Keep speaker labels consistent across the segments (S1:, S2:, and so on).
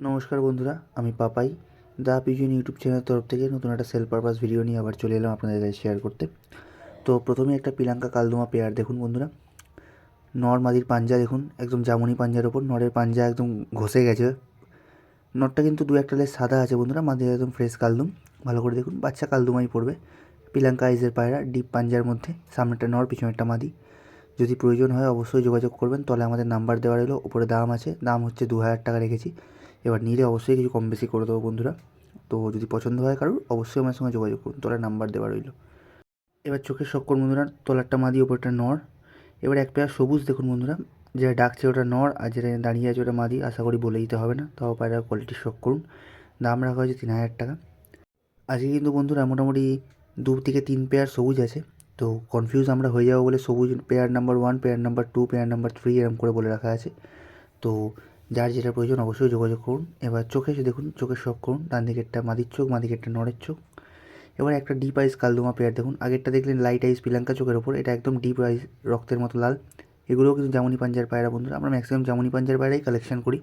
S1: নমস্কার বন্ধুরা, আমি পাপাই। দা পিজন ইউটিউব চ্যানেলের তরফ থেকে নতুন একটা সেল পারপাস ভিডিও নিয়ে আবার চলে এলাম আপনাদের কাছে শেয়ার করতে। তো প্রথমে একটা পিলাঙ্কা কালদুমা পেয়ার দেখুন বন্ধুরা। নর মাদির পাঞ্জা দেখুন, একদম জামুনি পাঞ্জার ওপর নরের পাঞ্জা একদম ঘষে গেছে। নরটা কিন্তু দু একটা লেস সাদা আছে বন্ধুরা, মাদির একদম ফ্রেশ কালদুম। ভালো করে দেখুন, বাচ্চা কালদুমাই পড়বে। পিলাঙ্কা আইজের পায়রা ডিপ পাঞ্জার মধ্যে। সামনেটা নর, পিছনেরটা মাদি। যদি প্রয়োজন হয় অবশ্যই যোগাযোগ করবেন, তাহলে আমাদের নাম্বার দেওয়া রইল। ওপরে দাম আছে, দাম হচ্ছে দু হাজার টাকা রেখেছি। এবার নিলে অবশ্যই কিছু কম বেশি করে দেবো বন্ধুরা। তো যদি পছন্দ হয় কারোর, অবশ্যই আমার সঙ্গে যোগাযোগ করুন। তোলার নাম্বার দেওয়া রইল। এবার চোখের শক্কর বন্ধুরা, তলারটা মাদি ওপরটা নর এবার এক পেয়ার সবুজ দেখুন বন্ধুরা, যেটা ডাকছে ওটা নর আর যেটা দাঁড়িয়ে আছে ওটা মাদি আশা করি বলে দিতে হবে না। তাও পায়রার কোয়ালিটি শখ করুন। দাম রাখা হয়েছে তিন হাজার টাকা। আজকে কিন্তু বন্ধুরা মোটামুটি দু থেকে তিন পেয়ার সবুজ আছে। তো কনফিউজ আমরা হয়ে যাব বলে সবুজ pair number one pair number two pair number three এরকম করে বলে রাখা আছে। তো যার যেটা প্রয়োজন অবশ্যই যোগাযোগ করুন। এবার চোখে এসে দেখুন, চোখের শখ করুন। ডান দিকেরটা মাদির চোখ, মাদিকেরটা নরের চোখ। এবার একটা ডিপ আইস কালদুমা পেয়ার দেখুন। আগেরটা দেখলেন লাইট আইস পিলাঙ্কা চোখের ওপর এটা একদম ডিপ আইস রক্তের মতো লাল। এগুলোও কিন্তু জামুনি পাঞ্জার পায়রা বন্ধুরা। আমরা ম্যাক্সিমাম জামুনি পাঞ্জার পায়রাই কালেকশন করি।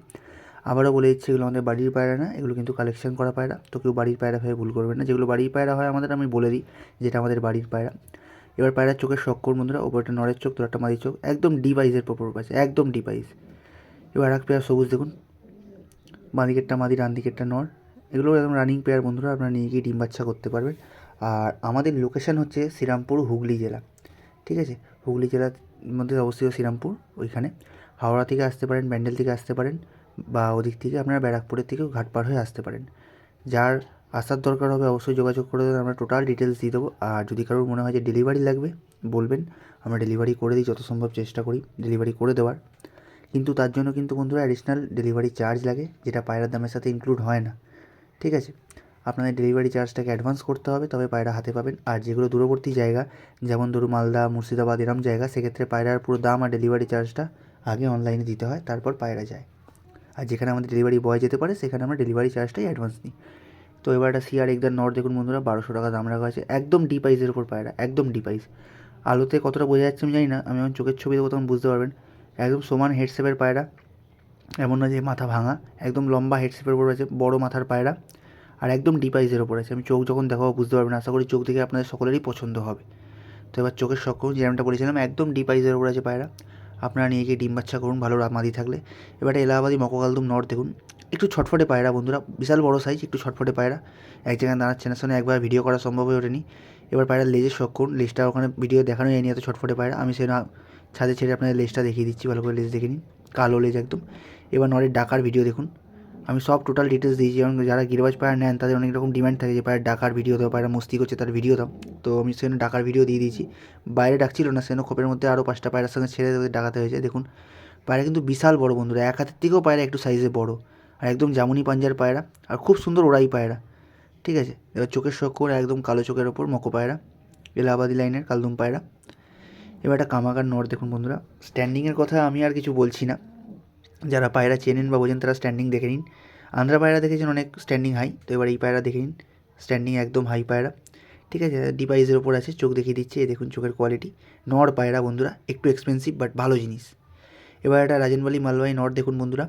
S1: আবারও বলে দিচ্ছি, এগুলো আমাদের বাড়ির পায়রা না, এগুলো কিন্তু কালেকশন করা পায়রা। তো কেউ বাড়ির পায়রা ভেবে ভুল করবেন না। যেগুলো বাড়ির পায়রা হয় আমাদের, আমি বলে দিই যেটা আমাদের বাড়ির পায়রা। এবার পায়রার চোখের শক্কর বন্ধুরা। ওপরটা নরের চোখ তোর একটা মাদির চোখ। একদম ডিপ আইসের প্রপর আছে। একদম ডিপ এবার এক পেয়ার সবুজ দেখুন। বাঁ দিকেরটা মাদি ডান দিকেরটা নর। এগুলো একদম রানিং পেয়ার বন্ধুরা, আপনারা নিয়ে গিয়ে ডিম বাচ্চা করতে পারবেন। আর আমাদের লোকেশান হচ্ছে শ্রীরামপুর, হুগলি জেলা। ঠিক আছে? হুগলি জেলার মধ্যে অবস্থিত শ্রীরামপুর, ওইখানে। হাওড়া থেকে আসতে পারেন, ব্যান্ডেল থেকে আসতে পারেন, বা ওদিক থেকে আপনারা ব্যারাকপুরের থেকেও ঘাট পার হয়ে আসতে পারেন। যার আসার দরকার হবে অবশ্যই যোগাযোগ করে দেবেন, আমরা টোটাল ডিটেলস দিয়ে দেবো। আর যদি কারোর মনে হয় যে ডেলিভারি লাগবে, বলবেন। আমরা ডেলিভারি করে দিই, যত সম্ভব চেষ্টা করি ডেলিভারি করে দেওয়ার। কিন্তু তার জন্য কিন্তু বন্ধুরা অ্যাডিশনাল ডেলিভারি চার্জ লাগে, যেটা পায়রার দামের সাথে ইনক্লুড হয় না। ঠিক আছে? আপনাদের ডেলিভারি চার্জটাকে অ্যাডভান্স করতে হবে, তবে পায়রা হাতে পাবেন। আর যেগুলো দূরবর্তী জায়গা, যেমন ধরুন মালদা, মুর্শিদাবাদ, এরম জায়গা, সেক্ষেত্রে পায়রার পুরো দাম আর ডেলিভারি চার্জটা আগে অনলাইনে দিতে হয়, তারপর পায়রা যায়। আর যেখানে আমাদের ডেলিভারি বয় যেতে পারে, সেখানে আমরা ডেলিভারি চার্জটাই অ্যাডভান্স নিই। তো এবার একটা সিআর একদার নর দেখুন বন্ধুরা, বারোশো টাকা দাম রাখা আছে একদম ডিপ আইসের উপর পায়রা, একদম ডিপাইস আলোতে কতটা বোঝা যাচ্ছে আমি জানি না, আমি যখন চোখের ছবি দেবো তখন বুঝতে পারবেন। একদম সমান হেডশেপের পায়রা, এমন না যে মাথা ভাঙা, একদম লম্বা হেডশেপের উপর আছে, বড় মাথার পায়রা, আর একদম ডিপ আইসের ওপর আছে। আমি চোখ যখন দেখাবো বুঝতে পারবেন, আশা করি চোখ দেখে আপনাদের সকলেরই পছন্দ হবে। তো এবার চোখের শখ করুন বলেছিলাম, একদম ডিপ আইসের ওপর আছে পায়রা। আপনারা নিয়ে গিয়ে ডিম বাচ্চা করুন, ভালো মাদি থাকলে। এবারে এলাহাবাদি, মককালদুম নর দেখুন। একটু ছটফটে পায়রা, বন্ধুরা, বিশাল বড় সাইজ একটু ছটফটে পায়রা। এক জায়গায় দাঁড়াচ্ছে না শোনে একবার ভিডিও করা সম্ভব হয়ে ওঠেনি। এবার পায়রা লেজের শখ করুন। লেজটা ওখানে ভিডিও দেখানো যায়নি এত ছটফটে পায়রা। আমি সে ছাদে ছেড়ে আপনাদের লেজটা দেখিয়ে দিচ্ছি, ভালো করে লেজ দেখে নিন। কালো লেজ একদম। এবার নরের ডাকার ভিডিও দেখুন। আমি সব টোটাল ডিটেলস দিয়েছি এবং যারা গিরবাজ পায়রা নেন, তাদের অনেক রকম ডিমান্ড থাকে যে পায়ের ডাকার ভিডিও দাও, পায়রা মস্তি করছে, তার ভিডিও দাও। তো আমি সেখানে ডাকার ভিডিও দিয়ে দিয়েছি। বাইরে ডাকছিল না সেখানে খোপের মধ্যে আরও পাঁচটা পায়রার সঙ্গে ছেড়ে ডাকাতে হয়েছে। দেখুন, পায়রা কিন্তু বিশাল বড় বন্ধুরা। এক হাতের থেকেও পায়রা একটু সাইজে বড়। আর একদম জামুনি পাঞ্জার পায়রা। আর খুব সুন্দর ওরাই পায়রা। ঠিক আছে? এবার চোখের শক্কর একদম কালো চোখের ওপর, মকো পায়রা, এলাহাবাদি লাইনের কালদুম পায়রা। এবার একটা কামাকার নর দেখুন বন্ধুরা। স্ট্যান্ডিংয়ের কথা আমি আর কিছু বলছি না। যারা পায়রা চেনেন বা বোঝেন তারা স্ট্যান্ডিং দেখে নিন। আন্ধ্রা পায়রা দেখেছেন অনেক স্ট্যান্ডিং হাই তো এবার এই পায়রা দেখে নিন। স্ট্যান্ডিং একদম হাই পায়রা। ঠিক আছে? ডিভাইসের ওপর আছে, চোখ দেখিয়ে দিচ্ছে, এই দেখুন চোখের কোয়ালিটি নর পায়রা বন্ধুরা, একটু এক্সপেন্সিভ বাট ভালো জিনিস। এবার একটা রাজনবালি মালবাহী নর দেখুন বন্ধুরা।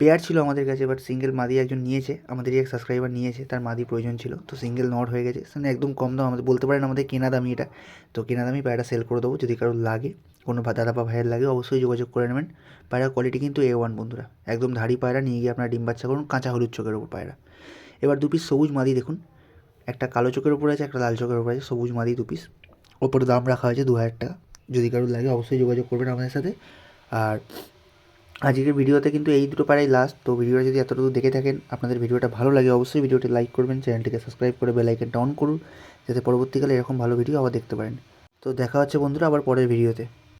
S1: পেয়ার ছিল আমাদের কাছে বাট সিঙ্গেল মাদি একজন নিয়েছে, আমাদেরই এক সাবস্ক্রাইবার নিয়েছে, তার মাদি প্রয়োজন ছিল, তো সিঙ্গেল নট হয়ে গেছে। সেখানে একদম কম দাম, আমাদের বলতে পারেন আমাদের কেনা দামি এটা। তো কেনা দামি পায়রা সেল করে দেবো, যদি কারোর লাগে, কোনো দাদা বা ভাইয়ের লাগে, অবশ্যই যোগাযোগ করে নেবেন। পায়রার কোয়ালিটি কিন্তু এ ওয়ান বন্ধুরা, একদম ধাড়ি পায়রা, নিয়ে গিয়ে আপনার ডিম বাচ্চা করুন, কাঁচা হলুদ চোখের ওপর পায়রা। এবার দু পিস সবুজ মাদি দেখুন, একটা কালো চোখের উপর আছে, একটা লাল চোখের উপর আছে, সবুজ মাদি দু পিস ওপরে দাম রাখা হয়েছে দু হাজার টাকা, যদি কারোর লাগে, অবশ্যই যোগাযোগ করবেন আমাদের সাথে। আর আজকের ভিডিওতে কিন্তু এই দুটো পাড়াই লাস্ট তো ভিডিওটা যদি এতটুকু দেখে থাকেন, আপনাদের ভিডিওটা ভালো লাগে অবশ্যই ভিডিওটি লাইক করবেন চ্যানেলটিকে সাবস্ক্রাইব করে বেল আইকনটা অন করুন, যাতে পরবর্তীকালে এরকম ভালো ভিডিও আবার দেখতে পারেন। তো দেখা হচ্ছে বন্ধুরা আবার পরের ভিডিওতে